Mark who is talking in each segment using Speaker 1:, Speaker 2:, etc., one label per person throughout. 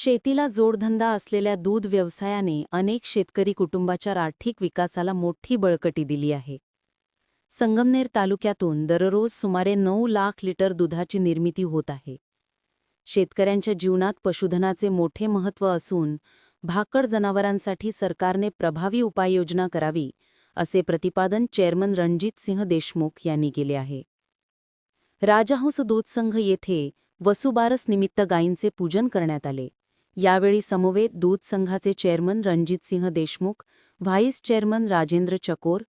Speaker 1: शेतीला जोडधंदा असलेल्या दूध व्यवसायाने अनेक शेतकरी कुटुंबाच्या आर्थिक विकासाला मोठी बळकटी दिली आहे. संगमनेर तालुक्यातून दररोज सुमारे नऊ लाख लिटर दुधाची निर्मिती होत आहे. शेतकऱ्यांच्या जीवनात पशुधनाचे मोठे महत्त्व असून भाकड जनावरांसाठी सरकारने प्रभावी उपाययोजना करावी असे प्रतिपादन चेअरमन रणजित सिंह देशमुख यांनी केले आहे. राजहंस दूध संघ येथे वसुबारस निमित्त गायींचे पूजन करण्यात आले. यावेळी समवेत दूध संघाचे chairman Ranjitsinh Deshmukh vice chairman Rajendra Chakor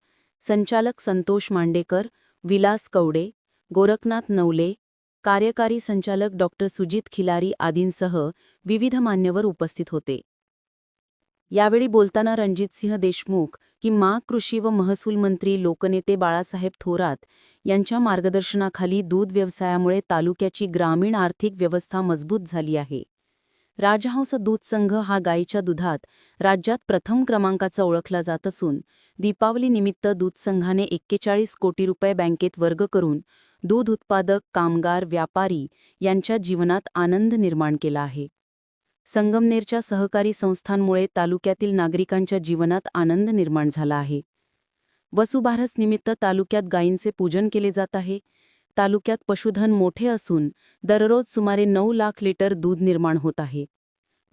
Speaker 1: संचालक संतोष मांडेकर विलास कवडे गोरखनाथ नवले कार्यकारी संचालक डॉ. सुजित खिलारी आदींसह विविध मान्यवर उपस्थित होते. यावेळी बोलताना रणजितसिंह देशमुख की मा कृषी व महसूल मंत्री लोकनेते बाळासाहेब थोरात यांच्या मार्गदर्शनाखाली दूध व्यवसायामुळे तालुक्याची ग्रामीण आर्थिक व्यवस्था मजबूत झाली आहे. राजहंस दूध संघ हा गायीच्या दुधात राज्यात प्रथम क्रमांकाचा ओळखला जात असून दीपावलीनिमित्त दूध संघाने एक्केचाळीस कोटी रुपये बँकेत वर्ग करून दूध उत्पादक कामगार व्यापारी यांच्या जीवनात आनंद निर्माण केला आहे. संगमनेरच्या सहकारी संस्थांमुळे तालुक्यातील नागरिकांच्या जीवनात आनंद निर्माण झाला आहे. वसुबारस निमित्त तालुक्यात गायींचे पूजन केले जात आहे. तालुक्यात पशुधन मोठे असून दररोज सुमारे नऊ लाख लिटर दूध निर्माण होत आहे.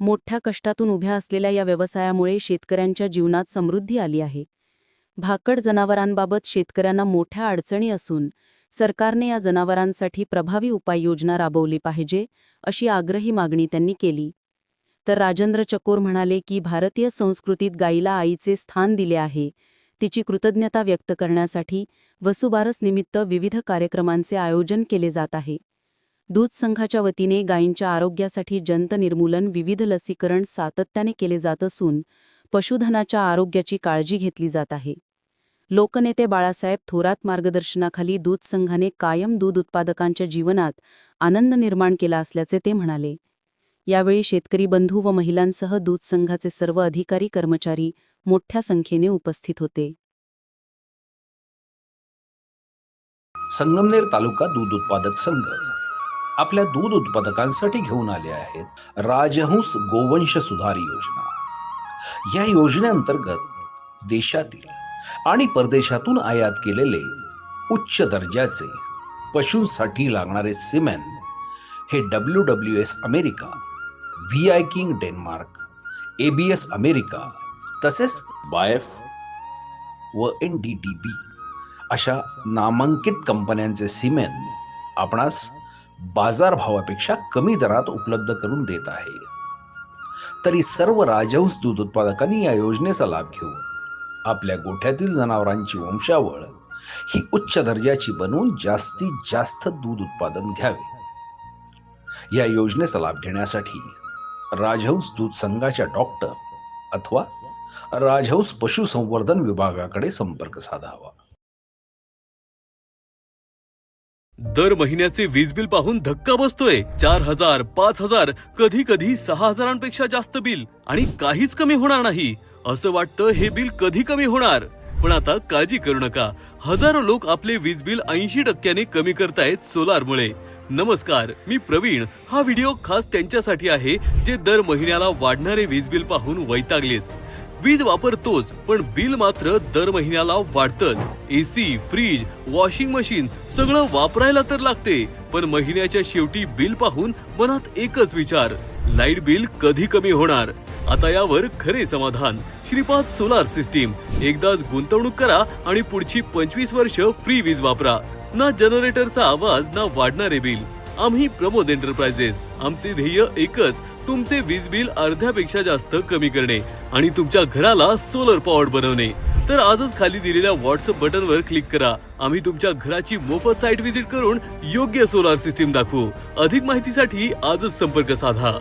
Speaker 1: मोठ्या कष्टातून उभ्या असलेल्या या व्यवसायामुळे शेतकऱ्यांच्या जीवनात समृद्धी आली आहे. भाकड जनावरांबाबत शेतकऱ्यांना मोठ्या अडचणी असून सरकारने या जनावरांसाठी प्रभावी उपाययोजना राबवली पाहिजे अशी आग्रही मागणी त्यांनी केली. तर राजेंद्र चकोर म्हणाले की भारतीय संस्कृतीत गायीला आईचे स्थान दिले आहे. तिची कृतज्ञता व्यक्त करण्यासाठी वसुबारस निमित्त विविध कार्यक्रमांचे आयोजन केले जात आहे. दूध संघाच्या वतीने गायींच्या आरोग्यासाठी जंत निर्मूलन विविध लसीकरण सातत्याने केले जात असून पशुधनाच्या आरोग्याची काळजी घेतली जात आहे. लोकनेते बाळासाहेब थोरात मार्गदर्शनाखाली दूध संघाने कायम दूध उत्पादकांच्या जीवनात आनंद निर्माण केला असल्याचे ते म्हणाले. यावेळी शेतकरी बंधू व महिलांसह दूध संघाचे सर्व अधिकारी कर्मचारी मोठ्या संख्येने उपस्थित होते.
Speaker 2: संगमनेर तालुका दूध उत्पादक संघ आपल्या दूध उत्पादकांसाठी घेऊन आले आहेत राजहंस गोवंश सुधार योजना. या योजनेअंतर्गत देशातील आणि परदेशातून आयात केलेले उच्च दर्जाचे पशूंसाठी लागणारे सिमेंट हे W W S America V I king Denmark ABS America तसेच बायफ व एन डी डी बी अशा नामांकित कंपन्यांचे सिमेंट आपणास बाजारभावापेक्षा कमी दरात उपलब्ध करून देत आहे. तरी सर्व राजहंस दूध उत्पादकांनी या योजनेचा लाभ घेऊन आपल्या गोठ्यातील जनावरांची वंशावळ ही उच्च दर्जाची बनवून जास्तीत जास्त दूध उत्पादन घ्यावे. या योजनेचा लाभ घेण्यासाठी राजहंस दूध संघाच्या डॉक्टर अथवा राजहंस पशुसंवर्धन विभागाकडे संपर्क साधावा.
Speaker 3: दर महिन्याचे वीज बिल पाहून धक्का बसतोय. चार हजार पाच हजार कधी कधी सहा हजारांपेक्षा जास्त बिल. आणि काहीच कमी होणार नाही. असं वाटतं हे बिल कधी कमी होणार? पण आता काळजी करू नका. हजारो लोक आपले वीज बिल ऐंशी टक्क्याने कमी करतायत सोलारमुळे. नमस्कार मी प्रवीण. हा व्हिडिओ खास त्यांच्यासाठी आहे जे दर महिन्याला वाढणारे वीज बिल पाहून वैतागलेत. वीज वापरतोच पण बिल मात्र दर महिन्याला वाढतच. एसी फ्रीज वॉशिंग मशीन सगळं वापरायला तर लागते पण महिन्याच्या शेवटी बिल पाहून मनात एकच विचार. लाइट बिल कधी कमी होणार? आता यावर खरे समाधान. Shripad solar system. एकदाच गुंतवणूक करा आणि पुढची पंचवीस वर्ष फ्री वीज वापरा. ना जनरेटरचा आवाज ना वाढणारे बिल. आम्ही प्रमोद एंटरप्राइजेस आमचे ध्येय एकच तुमचे वीज बिल अर्ध्यापेक्षा जास्त कमी करणे आणि तुमच्या घराला सोलर पॉवर बनवणे. तर आजच खाली दिलेल्या व्हॉट्सअप बटनवर क्लिक करा. आम्ही तुमच्या घराची मोफत साईट व्हिजिट करून योग्य सोलार सिस्टीम दाखवू. अधिक माहितीसाठी आजच संपर्क साधा.